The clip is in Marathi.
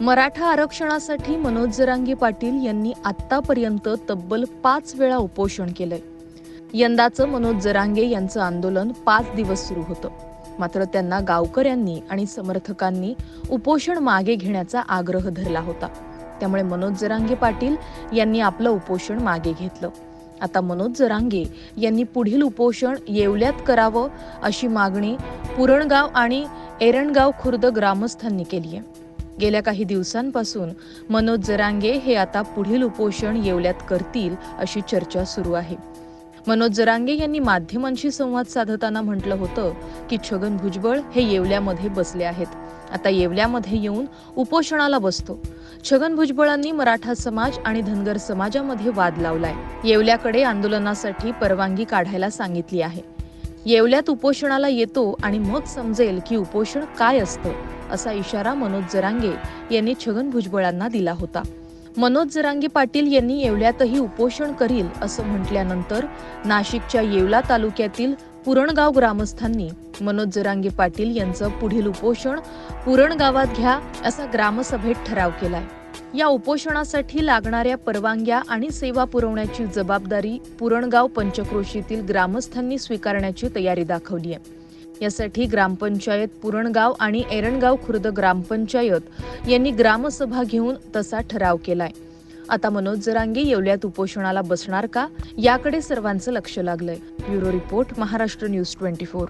मराठा आरक्षणासाठी मनोज जरांगे पाटील यांनी आतापर्यंत तब्बल पाच वेळा उपोषण केलंय. यंदाचं मनोज जरांगे यांचं आंदोलन पाच दिवस सुरू होतं. मात्र त्यांना गावकऱ्यांनी आणि समर्थकांनी उपोषण मागे घेण्याचा आग्रह धरला होता. त्यामुळे मनोज जरांगे पाटील यांनी आपलं उपोषण मागे घेतलं. आता मनोज जरांगे यांनी पुढील उपोषण येवल्यात करावं अशी मागणी पुरणगाव आणि एरणगाव खुर्द ग्रामस्थांनी केली आहे गेल्या काही दिवसांपासून मनोज जरांगे हे आता पुढील उपोषण येवल्यात करतील अशी चर्चा सुरू आहे. मनोज जरांगे यांनी माध्यमांशी संवाद साधताना म्हटलं होतं की छगन भुजबळ हे येवल्यामध्ये बसले आहेत. आता येवल्यामध्ये येऊन उपोषणाला बसतो. छगन भुजबळांनी मराठा समाज आणि धनगर समाजामध्ये वाद लावलाय. येवल्याकडे आंदोलनासाठी परवानगी काढायला सांगितली आहे. येवल्यात उपोषणाला येतो आणि मग समजेल की उपोषण काय असतं असा इशारा मनोज जरांगे यांनी छगन भुजबळांना दिला होता. मनोज जरांगे पाटील यांनी येवल्यातही उपोषण करील असं म्हटल्यानंतर नाशिकच्या येवला तालुक्यातील पुरणगाव ग्रामस्थांनी मनोज जरांगे पाटील यांचं पुढील उपोषण पुरण गावात घ्या असा ग्रामसभेत ठराव केलाय. या उपोषणासाठी लागणाऱ्या परवानग्या आणि सेवा पुरवण्याची जबाबदारी पुरणगाव पंचक्रोशीतील ग्रामस्थांनी स्वीकारण्याची तयारी दाखवली आहे. यासाठी ग्रामपंचायत पुरणगाव आणि एरणगाव खुर्द ग्रामपंचायत यांनी ग्रामसभा घेऊन तसा ठराव केलाय. आता मनोज जरांगे येवल्यात उपोषणाला बसणार का? याकडे सर्वांचं लक्ष लागलंय. Bureau report Maharashtra news twenty four.